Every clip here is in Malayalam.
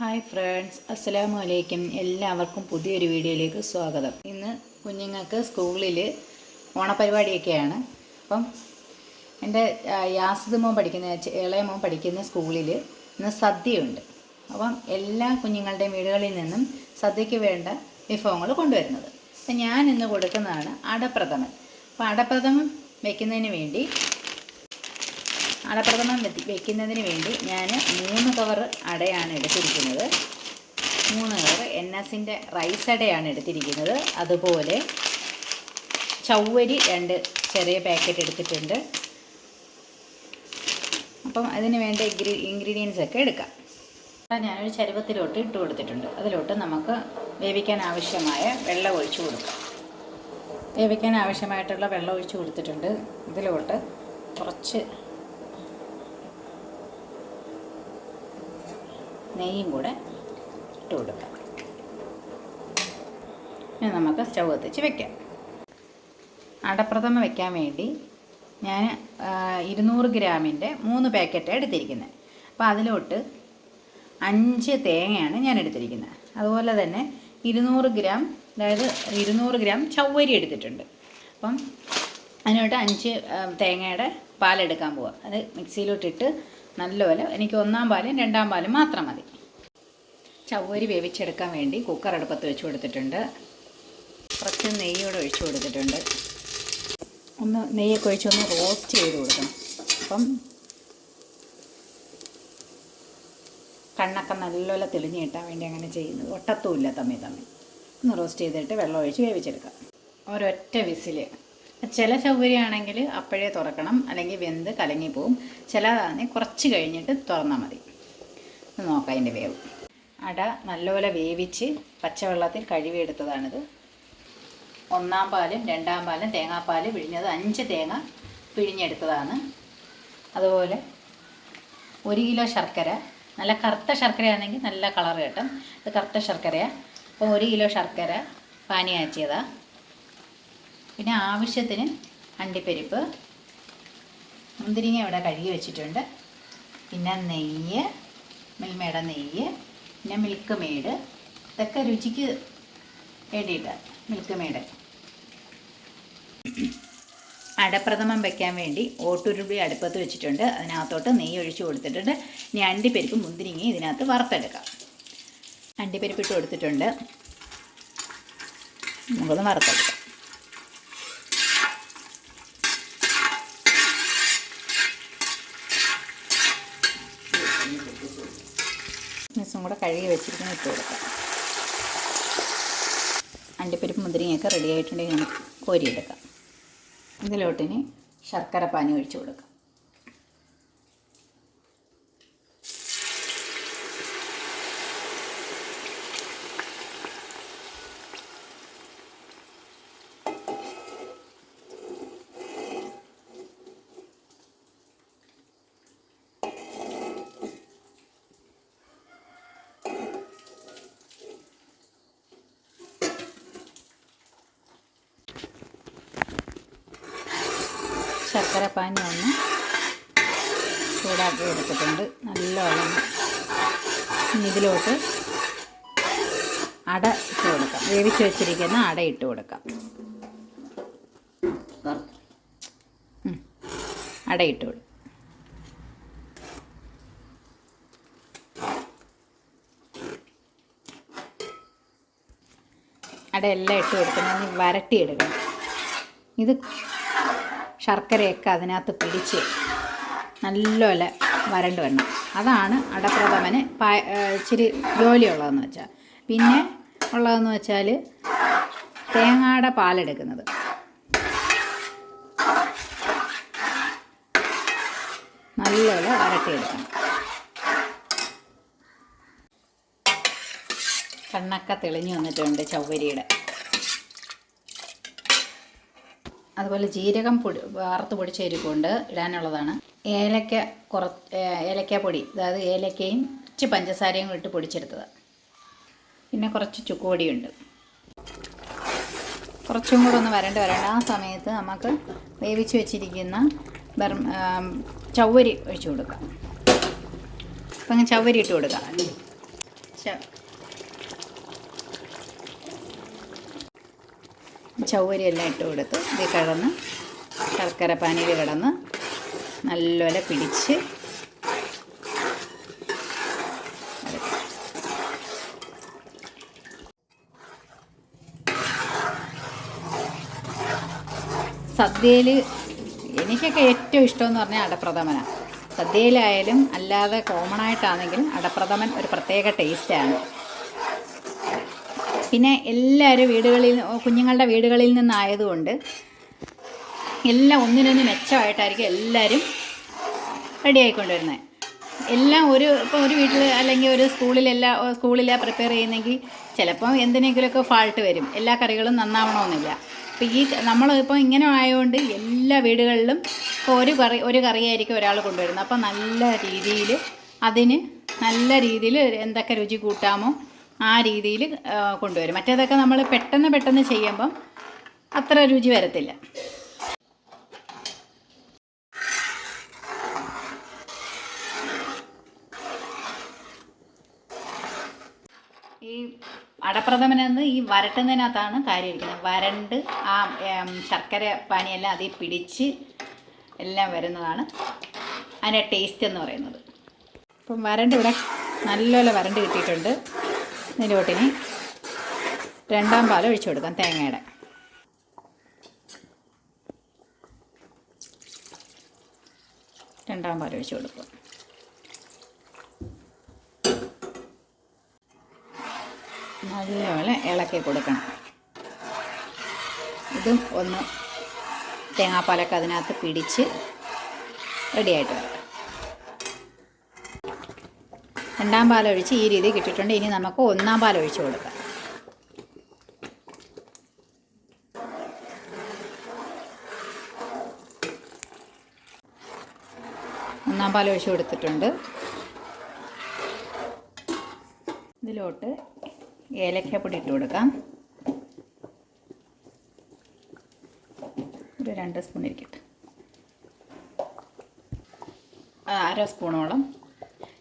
ഹായ് ഫ്രണ്ട്സ് അസ്സലാമു അലൈക്കും എല്ലാവർക്കും പുതിയൊരു വീഡിയോയിലേക്ക് സ്വാഗതം. ഇന്ന് കുഞ്ഞുങ്ങൾക്ക് സ്കൂളിൽ ഓണപരിപാടിയൊക്കെയാണ്. അപ്പം എന്റെ യാസിദ് മോൻ പഠിക്കുന്ന ഇളയ മോൻ പഠിക്കുന്ന സ്കൂളിൽ ഇന്ന് സദ്യയുണ്ട്. അപ്പം എല്ലാ കുഞ്ഞുങ്ങളുടെയും വീടുകളിൽ നിന്നും സദ്യയ്ക്ക് വേണ്ട വിഭവങ്ങൾ കൊണ്ടുവരുന്നത്. അപ്പം ഞാൻ ഇന്ന് കൊടുക്കുന്നതാണ് അടപ്രഥമൻ. അപ്പം അടപ്രഥമൻ വയ്ക്കുന്നതിന് വേണ്ടി അടപ്രഥമൻ വെത്തി- വെക്കുന്നതിന് വേണ്ടി ഞാൻ മൂന്ന് കവർ അടയാണ് എടുത്തിരിക്കുന്നത്. മൂന്ന് കവർ എൻ എസിന്റെ റൈസ് അടയാണ് എടുത്തിരിക്കുന്നത്. അതുപോലെ ചൗവരി രണ്ട് ചെറിയ പാക്കറ്റ് എടുത്തിട്ടുണ്ട്. അപ്പം അതിന് വേണ്ട ഇൻഗ്രീ ഇൻഗ്രീഡിയൻസ് ഒക്കെ എടുക്കാം. അപ്പം ഞാനൊരു ചരുവത്തിലോട്ട് ഇട്ട് കൊടുത്തിട്ടുണ്ട്. അതിലോട്ട് നമുക്ക് വേവിക്കാൻ ആവശ്യമായ വെള്ളം ഒഴിച്ചു കൊടുക്കാം. വേവിക്കാൻ ആവശ്യമായിട്ടുള്ള വെള്ളം ഒഴിച്ചു കൊടുത്തിട്ടുണ്ട്. ഇതിലോട്ട് കുറച്ച് നെയ്യും കൂടെ ഇട്ട് കൊടുക്കാം. ഇനി നമുക്ക് സ്റ്റൗ കത്തിച്ച് വെക്കാം. അടപ്രഥമ വെക്കാൻ വേണ്ടി ഞാൻ ഇരുന്നൂറ് ഗ്രാമിന്റെ മൂന്ന് പാക്കറ്റ് എടുത്തിരിക്കുന്നത്. അപ്പോൾ അതിലോട്ട് അഞ്ച് തേങ്ങയാണ് ഞാൻ എടുത്തിരിക്കുന്നത്. അതുപോലെ തന്നെ ഇരുന്നൂറ് ഗ്രാം അതായത് ഇരുന്നൂറ് ഗ്രാം ചവ്വരി എടുത്തിട്ടുണ്ട്. അപ്പം അതിനോട്ട് അഞ്ച് തേങ്ങയുടെ പാലെടുക്കാൻ പോവാം. അത് മിക്സിയിലോട്ടിട്ട് നല്ലപോലെ എനിക്ക് ഒന്നാം പാലും രണ്ടാം പാലും മാത്രം മതി. ചവ്വരി വേവിച്ചെടുക്കാൻ വേണ്ടി കുക്കർ അടുപ്പത്ത് വെച്ച് കൊടുത്തിട്ടുണ്ട്. കുറച്ച് നെയ്യോടെ ഒഴിച്ചു കൊടുത്തിട്ടുണ്ട്. ഒന്ന് നെയ്യൊക്കെ ഒഴിച്ചൊന്ന് റോസ്റ്റ് ചെയ്ത് കൊടുക്കണം. അപ്പം കണ്ണൊക്കെ നല്ലപോലെ തെളിഞ്ഞ് കിട്ടാൻ വേണ്ടി അങ്ങനെ ചെയ്യുന്നത്. ഒട്ടത്തുമില്ല. തമ്മി തമ്മി. ഒന്ന് റോസ്റ്റ് ചെയ്തിട്ട് വെള്ളം ഒഴിച്ച് വേവിച്ചെടുക്കാം. ഒരൊറ്റ വിസിൽ ചില സൗകര്യമാണെങ്കിൽ അപ്പോഴേ തുറക്കണം. അല്ലെങ്കിൽ വെന്ത് കലങ്ങി പോവും ചിലതാണെങ്കിൽ കുറച്ച് കഴിഞ്ഞിട്ട് തുറന്നാൽ മതി. നോക്കാം അതിന്റെ വേവ്. അട നല്ലപോലെ വേവിച്ച് പച്ചവെള്ളത്തിൽ കഴുകിയെടുത്തതാണിത്. ഒന്നാം പാലും രണ്ടാം പാലും തേങ്ങാപ്പാൽ പിഴിഞ്ഞത് അഞ്ച് തേങ്ങ പിഴിഞ്ഞെടുത്തതാണ്. അതുപോലെ ഒരു കിലോ ശർക്കര നല്ല കറുത്ത ശർക്കരയാണെങ്കിൽ നല്ല കളർ കിട്ടും. ഇത് കറുത്ത ശർക്കരയാണ് അപ്പോൾ ഒരു കിലോ ശർക്കര പാനി കാച്ചിയതാണ് പിന്നെ ആവശ്യത്തിന് അണ്ടിപ്പരിപ്പ് മുന്തിരിങ്ങ ഇവിടെ കഴുകി വെച്ചിട്ടുണ്ട്. പിന്നെ നെയ്യ് മിൽമയുടെ നെയ്യ് പിന്നെ മിൽക്ക് മെയ്ഡ്. ഇതൊക്കെ രുചിക്ക് വേണ്ടിയിട്ട് മിൽക്ക് മെയ്ഡ്. അടപ്രഥമം വെക്കാൻ വേണ്ടി ഓട്ടുരുളി അടുപ്പത്ത് വെച്ചിട്ടുണ്ട്. അതിനകത്തോട്ട് നെയ്യ് ഒഴിച്ചു കൊടുത്തിട്ടുണ്ട്. ഇനി അണ്ടിപ്പരിപ്പ് മുന്തിരിങ്ങി ഇതിനകത്ത് വറുത്തെടുക്കാം. അണ്ടിപ്പരിപ്പ് ഇട്ട് കൊടുത്തിട്ടുണ്ട്. നമുക്കൊന്ന് വറുത്തെടുക്കാം. കൂടെ കഴുകി വെച്ചിരിക്കുന്ന ഇട്ട് കൊടുക്കാം. അണ്ടിപ്പരിപ്പ് മുന്തിരിങ്ങയൊക്കെ റെഡി ആയിട്ടുണ്ടെങ്കിൽ നമുക്ക് കോരിയെടുക്കാം. ഇതിലോട്ടിന് ശർക്കര പാനി ഒഴിച്ചു കൊടുക്കാം. ശർക്കര പാനി ഒന്ന് ചൂടാക്കി എടുത്തിട്ടുണ്ട്. നല്ലോണം ഇനി ഇതിലോട്ട് അട ഇട്ട് കൊടുക്കാം. വേവിച്ച് വെച്ചിരിക്കുന്ന അട ഇട്ട് കൊടുക്കാം. അട ഇട്ട് കൊടുക്കും അട എല്ലാം ഇട്ട് കൊടുക്കണം. വരട്ടിയെടുക്കണം. ഇത് ശർക്കരയൊക്കെ അതിനകത്ത് പിടിച്ച് നല്ലപോലെ വരണ്ട് വരണം. അതാണ് അടപ്രഥമന് പായ ഇച്ചിരി ജോലിയുള്ളതെന്ന് വെച്ചാൽ. പിന്നെ ഉള്ളതെന്ന് വെച്ചാൽ തേങ്ങയുടെ പാലെടുക്കുന്നത്. നല്ലപോലെ വരട്ടിയെടുക്കണം. കണ്ണൊക്കെ തെളിഞ്ഞു വന്നിട്ടുണ്ട് ചൗവരിയുടെ. അതുപോലെ ജീരകം പൊടി വാർത്ത് പൊടിച്ച എരിവുണ്ട് ഇടാനുള്ളതാണ്. ഏലക്ക കുറ ഏലക്ക പൊടി അതായത് ഏലക്കയും ഇച്ചി പഞ്ചസാരയും ഇട്ട് പൊടിച്ചെടുത്തത്. പിന്നെ കുറച്ച് ചുക്കുപൊടിയുണ്ട് കുറച്ചും കൂടെ ഒന്ന് വരേണ്ടി വരണ്ട. ആ സമയത്ത് നമുക്ക് വേവിച്ച് വെച്ചിരിക്കുന്ന ബർമ ചവ്വരി ഒഴിച്ചു കൊടുക്കാം. അപ്പം അങ്ങനെ ചവ്വരി ഇട്ട് കൊടുക്കാം. ച- ചൗവരി എല്ലാം ഇട്ട് കൊടുത്ത് ഇത് കിടന്ന് ശർക്കര പാനിയിൽ കിടന്ന് നല്ലപോലെ പിടിച്ച്. സദ്യയിൽ എനിക്കൊക്കെ ഏറ്റവും ഇഷ്ടമെന്ന് പറഞ്ഞാൽ അടപ്രഥമനാണ് സദ്യയിലായാലും അല്ലാതെ കോമൺ ആയിട്ടാണെങ്കിലും അടപ്രഥമൻ ഒരു പ്രത്യേക ടേസ്റ്റാണ് പിന്നെ എല്ലാവരും വീടുകളിൽ കുഞ്ഞുങ്ങളുടെ വീടുകളിൽ നിന്നായതുകൊണ്ട് എല്ലാം ഒന്നിനൊന്ന് മെച്ചമായിട്ടായിരിക്കും എല്ലാവരും റെഡി ആയിക്കൊണ്ടുവരുന്നത് എല്ലാം ഒരു ഇപ്പോൾ ഒരു വീട്ടിൽ അല്ലെങ്കിൽ ഒരു സ്കൂളിലെല്ലാം സ്കൂളിലാണ് പ്രിപ്പയർ ചെയ്യുന്നെങ്കിൽ ചിലപ്പോൾ എന്തിനെങ്കിലുമൊക്കെ ഫാൾട്ട് വരും. എല്ലാ കറികളും നന്നാവണമെന്നില്ല. അപ്പോൾ ഈ നമ്മളിപ്പോൾ ഇങ്ങനെ ആയതുകൊണ്ട് എല്ലാ വീടുകളിലും ഇപ്പോൾ ഒരു കറി ഒരു കറിയായിരിക്കും ഒരാൾ കൊണ്ടുവരുന്നത്. അപ്പോൾ നല്ല രീതിയിൽ അതിന് നല്ല രീതിയിൽ എന്തൊക്കെ രുചി കൂട്ടാമോ ആ രീതിയിൽ കൊണ്ടുവരും. മറ്റേതൊക്കെ നമ്മൾ പെട്ടെന്ന് പെട്ടെന്ന് ചെയ്യുമ്പം അത്ര രുചി വരത്തില്ല. ഈ അടപ്രഥമനെന്ന് ഈ വരട്ടുന്നതിനകത്താണ് കാര്യം ഇരിക്കുന്നത്. വരണ്ട് ആ ശർക്കര പാനിയെല്ലാം അതിൽ പിടിച്ച് എല്ലാം വരുന്നതാണ് അതിന്റെ ടേസ്റ്റ് എന്ന് പറയുന്നത്. ഇപ്പം വരണ്ട് ഇവിടെ നല്ലപോലെ വരണ്ട് കിട്ടിയിട്ടുണ്ട്. ഇതിലോട്ടിനി രണ്ടാം പാൽ ഒഴിച്ചു കൊടുക്കാം തേങ്ങയുടെ രണ്ടാം പാൽ ഒഴിച്ചു കൊടുക്കും നല്ലപോലെ ഇളക്കി കൊടുക്കണം ഇതും ഒന്ന് തേങ്ങാപ്പാലൊക്കെ അതിനകത്ത് പിടിച്ച് റെഡിയായിട്ട് വരണം രണ്ടാം പാലൊഴിച്ച് ഈ രീതിയിൽ കിട്ടിയിട്ടുണ്ട്. ഇനി നമുക്ക് ഒന്നാം പാലൊഴിച്ച് കൊടുക്കാം. ഒന്നാം പാലൊഴിച്ച് കൊടുത്തിട്ടുണ്ട്. ഇതിലോട്ട് ഏലക്കപ്പൊടി ഇട്ട് കൊടുക്കാം. ഒരു രണ്ട് സ്പൂൺ ഇരിക്കട്ടെ. അര സ്പൂണോളം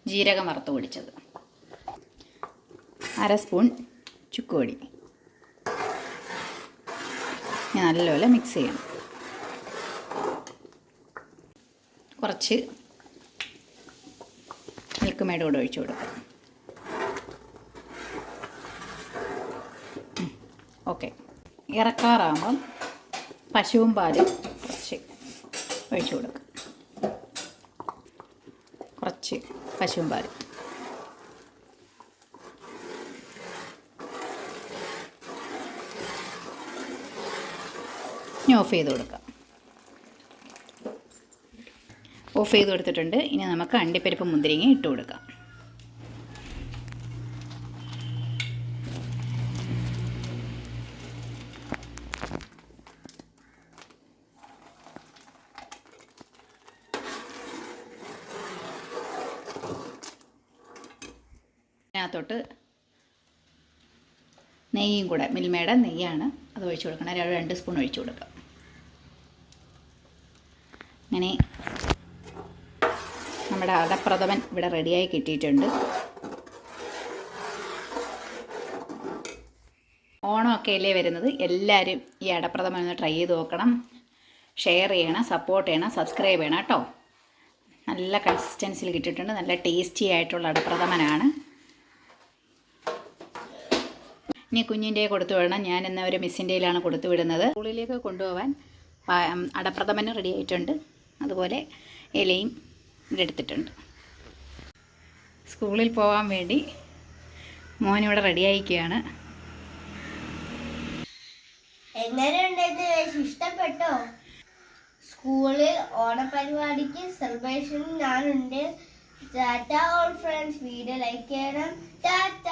ജീരകം വറുത്ത് പൊടിച്ചത്. അര സ്പൂൺ ചുക്കുപൊടി ഞാൻ നല്ലപോലെ മിക്സ് ചെയ്യണം. കുറച്ച് മിൽക്ക് മേഡ് കൂടെ ഒഴിച്ചു കൊടുക്കാം. ഓക്കെ ഇറക്കാറാകുമ്പം പശുവും പാലും കുറച്ച് ഒഴിച്ചു കൊടുക്കാം കുറച്ച് പശുവും പാലും ഇനി ഓഫ് ചെയ്ത് കൊടുക്കാം. ഓഫ് ചെയ്ത് കൊടുത്തിട്ടുണ്ട്. ഇനി നമുക്ക് അണ്ടിപ്പരിപ്പ് മുന്തിരിങ്ങ ഇട്ട് കൊടുക്കാം. അതിനകത്തോട്ട് നെയ്യും കൂടെ മിൽമയുടെ നെയ്യാണ് അത് ഒഴിച്ചു കൊടുക്കണം. ഒരു രണ്ട് സ്പൂൺ ഒഴിച്ചു കൊടുക്കുക അങ്ങനെ നമ്മുടെ അടപ്രഥമൻ ഇവിടെ റെഡിയായി കിട്ടിയിട്ടുണ്ട്. ഓണമൊക്കെ അല്ലേ വരുന്നത്? എല്ലാവരും ഈ അടപ്രഥമൻ ഒന്ന് ട്രൈ ചെയ്ത് നോക്കണം. ഷെയർ ചെയ്യണം സപ്പോർട്ട് ചെയ്യണം സബ്സ്ക്രൈബ് ചെയ്യണം കേട്ടോ. നല്ല കൺസിസ്റ്റൻസിയിൽ കിട്ടിയിട്ടുണ്ട്. നല്ല ടേസ്റ്റി ആയിട്ടുള്ള അടപ്രഥമനാണ്. ഇനി കുഞ്ഞിന്റെ കൊടുത്തു വിടണം. ഞാൻ എന്ന ഒരു മിസ്സിന്റെയിലാണ് കൊടുത്തു വിടുന്നത്. സ്കൂളിലേക്ക് കൊണ്ടുപോകാൻ അടപ്രഥമനും റെഡി ആയിട്ടുണ്ട്. അതുപോലെ ഇലയും എടുത്തിട്ടുണ്ട്. സ്കൂളിൽ പോകാൻ വേണ്ടി മോനിവിടെ റെഡിയായിരിക്കുകയാണ് എങ്ങനെയുണ്ടായിട്ട് ഇഷ്ടപ്പെട്ടോ? സ്കൂളിൽ ഓണപരിപാടിക്ക് സെലിബ്രേഷൻ ഞാനുണ്ട് tata all friends video like ചെയ്യണം. ടാറ്റ